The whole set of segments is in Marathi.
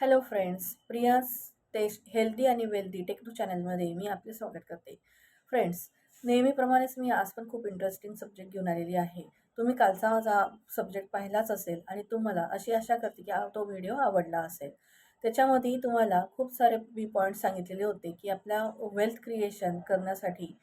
Hello friends Priya's taste healthy आणि वेल्दी टेक्नू चॅनलमध्ये मी आपले स्वागत करते. फ्रेंड्स नेहमीप्रमाणेच मी आज पण खूप इंटरेस्टिंग सब्जेक्ट घेऊन आलेली आहे. तुम्ही कालचा माझा सब्जेक्ट पाहिलाच असेल आणि तुम्हाला अशी आशा करते की तो व्हिडिओ आवडला असेल. त्याच्यामध्ये तुम्हाला खूप सारे मी पॉईंट्स सांगितलेले होते की आपल्या वेल्थ क्रिएशन करण्यासाठी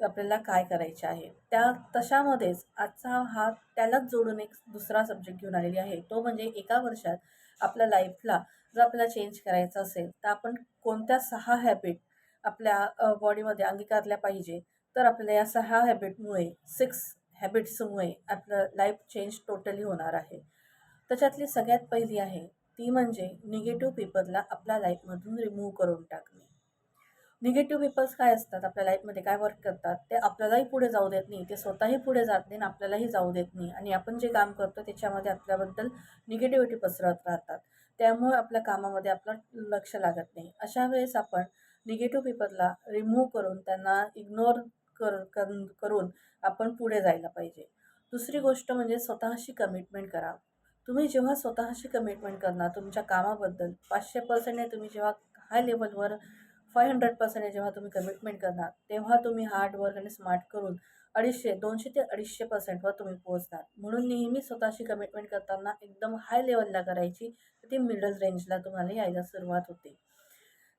आपल्याला काय करायचे आहे. त्या तशामध्येच आजचा हा त्यालाच जोडून एक दुसरा सब्जेक्ट घेऊन आलेली आहे. तो म्हणजे एका वर्षात आपल्या लाईफला जर आपल्याला चेंज करायचं असेल तर आपण कोणत्या सहा हॅबिट आपल्या बॉडीमध्ये अंगीकारल्या पाहिजे? तर आपल्या या सहा हॅबिटमुळे सिक्स हॅबिट्समुळे आपलं लाईफ चेंज टोटली होणार आहे. त्याच्यातली सगळ्यात पहिली आहे ती म्हणजे निगेटिव्ह पीपलला आपल्या लाईफमधून रिमूव्ह करून टाकणे. निगेटिव्ह पीपल्स काय असतात? आपल्या लाईफमध्ये काय वर्क करतात? ते आपल्यालाही पुढे जाऊ देत नाही. ते स्वतःही पुढे जात नाही आणि आपल्यालाही जाऊ देत नाही. आणि आपण जे काम करतो त्याच्यामध्ये आपल्याबद्दल निगेटिव्हिटी पसरत राहतात. त्यामुळे आपल्या कामामध्ये आपलं लक्ष लागत नाही. अशा वेळेस आपण निगेटिव्ह पेपरला रिमूव्ह करून त्यांना इग्नोर कर करून आपण पुढे जायला पाहिजे. दुसरी गोष्ट म्हणजे स्वतःशी कमिटमेंट करा. तुम्ही जेव्हा स्वतःशी कमिटमेंट करणार तुमच्या कामाबद्दल पाचशे पर्सेंटने तुम्ही जेव्हा हाय लेवलवर फाय हंड्रेड पर्सेंट जेव्हा तुम्ही कमिटमेंट करणार तेव्हा तुम्ही हार्ड वर्क आणि स्मार्ट करून अडीचशे दोनशे ते अडीचशे पर्सेंटवर तुम्ही पोहोचणार. म्हणून नेहमी स्वतःशी कमिटमेंट करताना एकदम हाय लेवलला करायची. ती मिडल रेंजला तुम्हाला यायला सुरुवात होते.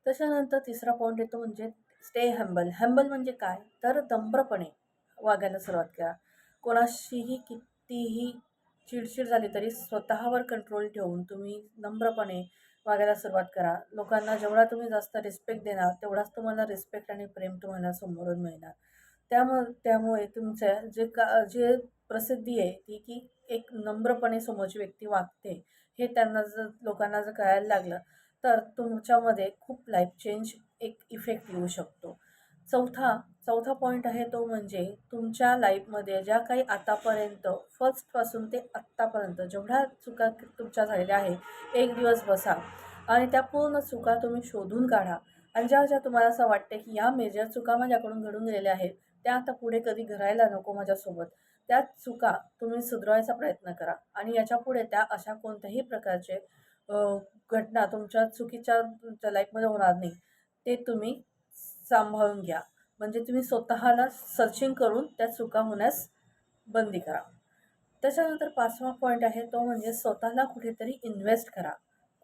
त्याच्यानंतर तिसरा पॉईंट येतो म्हणजे स्टे हॅम्बल हॅम्बल म्हणजे काय? तर दम्रपणे वागायला सुरुवात करा. कोणाशीही कितीही चिडचिड झाली तरी स्वतःवर कंट्रोल ठेवून तुम्ही नम्रपणे वागायला सुरुवात करा. लोकांना जेवढा तुम्ही जास्त रिस्पेक्ट देणार तेवढाच तुम्हाला रिस्पेक्ट आणि प्रेम तुम्हाला समोरून मिळणार. त्यामुळे त्यामुळे तुमचं जे का जे प्रसिद्धी आहे ती की एक नम्रपणे समोरची व्यक्ती वागते हे त्यांना जर लोकांना जर कळायला लागलं तर तुमच्यामध्ये खूप लाईफ चेंज एक इफेक्ट येऊ शकतो. चौथा चौथा पॉईंट आहे तो म्हणजे तुमच्या लाईफमध्ये ज्या काही आतापर्यंत फर्स्टपासून ते आत्तापर्यंत जेवढ्या चुका तुमच्या झालेल्या आहे एक दिवस बसा आणि त्या पूर्ण चुका तुम्ही शोधून काढा. आणि ज्या ज्या तुम्हाला असं वाटते की या मेजर चुका माझ्याकडून घडून गेलेल्या आहेत त्या आता पुढे कधी घडायला नको माझ्यासोबत त्या चुका तुम्ही सुधारायचा प्रयत्न करा. आणि याच्यापुढे त्या अशा कोणत्याही प्रकारचे घटना तुमच्या चुकीच्या तुमच्या लाईफमध्ये होणार नाही ते तुम्ही सांभाळून घ्या. म्हणजे तुम्ही स्वतःला सर्चिंग करून त्या चुका होण्यास बंदी करा. त्याच्यानंतर पाचवा पॉईंट आहे तो म्हणजे स्वतःला कुठेतरी इन्व्हेस्ट करा.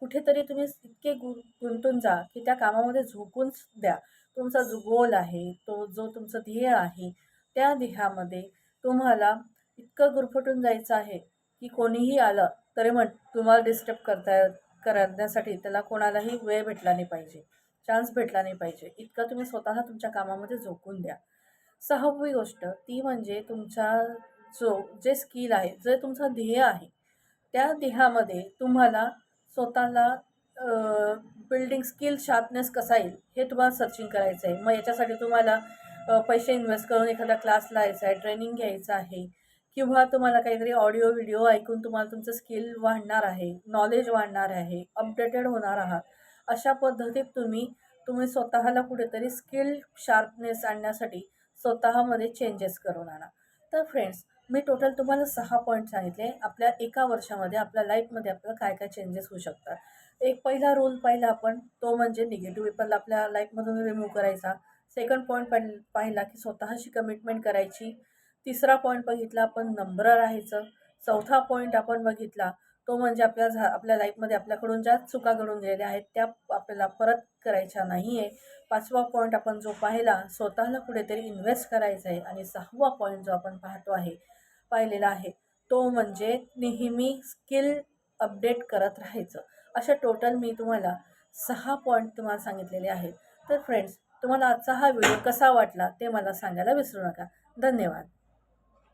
कुठेतरी तुम्ही इतके गु गुंतून जा की त्या कामामध्ये झोकून द्या. तुमचा जो गोल आहे तो जो तुमचं ध्येय आहे त्या ध्येयामध्ये तुम्हाला इतकं गुरफटून जायचं आहे की कोणीही आलं तरी म्हण तुम्हाला डिस्टर्ब करता करण्यासाठी त्याला कोणालाही वेळ भेटला नाही पाहिजे. चान्स भेटला नाही पाहिजे. इतकं तुम्ही स्वतःला तुमच्या कामामध्ये झोकून द्या. सहावी गोष्ट ती म्हणजे तुमचा जो जे स्किल आहे जे तुमचं ध्येय आहे त्या ध्येयामध्ये तुम्हाला स्वतःला बिल्डिंग स्किल शार्पनेस कसा येईल हे तुम्हाला सर्चिंग करायचं आहे. मग याच्यासाठी तुम्हाला पैसे इन्व्हेस्ट करून एखादा क्लास लावायचा आहे ट्रेनिंग घ्यायचं आहे किंवा तुम्हाला काहीतरी ऑडिओ व्हिडिओ ऐकून तुम्हाला तुमचं स्किल वाढणार आहे नॉलेज वाढणार आहे अपडेटेड होणार आहात. अशा पद्धतीत तुम्ही तुम्ही स्वतःला कुठेतरी स्किल शार्पनेस आणण्यासाठी स्वतःमध्ये चेंजेस करून आणा. तर फ्रेंड्स मी टोटल तुम्हाला सहा पॉईंट सांगितले. आपल्या एका वर्षामध्ये आपल्या लाईफमध्ये आपल्याला काय काय चेंजेस होऊ शकतात? एक पहिला रोल पाहिला आपण तो म्हणजे निगेटिव्ह पेपरला आपल्या लाईफमधून रिमूव्ह करायचा. सेकंड पॉईंट पाहिला की स्वतःशी कमिटमेंट करायची. तिसरा पॉईंट बघितला आपण नम्र राहायचं. चौथा पॉईंट आपण बघितला तो म्हणजे आपल्या झा आपल्या लाईफमध्ये आपल्याकडून ज्या चुका घडून गेलेल्या आहेत त्या आपल्याला परत करायच्या नाही आहे पाचवा पॉईंट आपण जो पाहिला स्वतःला कुठेतरी इन्व्हेस्ट करायचा आहे आणि सहावा पॉईंट जो आपण पाहतो आहे पाहिलेला आहे. तो म्हणजे नेहमी स्किल अपडेट करत राहायचं. अशा टोटल मी तुम्हाला सहा पॉईंट तुम्हाला सांगितलेले आहेत. तर फ्रेंड्स तुम्हाला आजचा हा व्हिडिओ कसा वाटला ते मला सांगायला विसरू नका. धन्यवाद.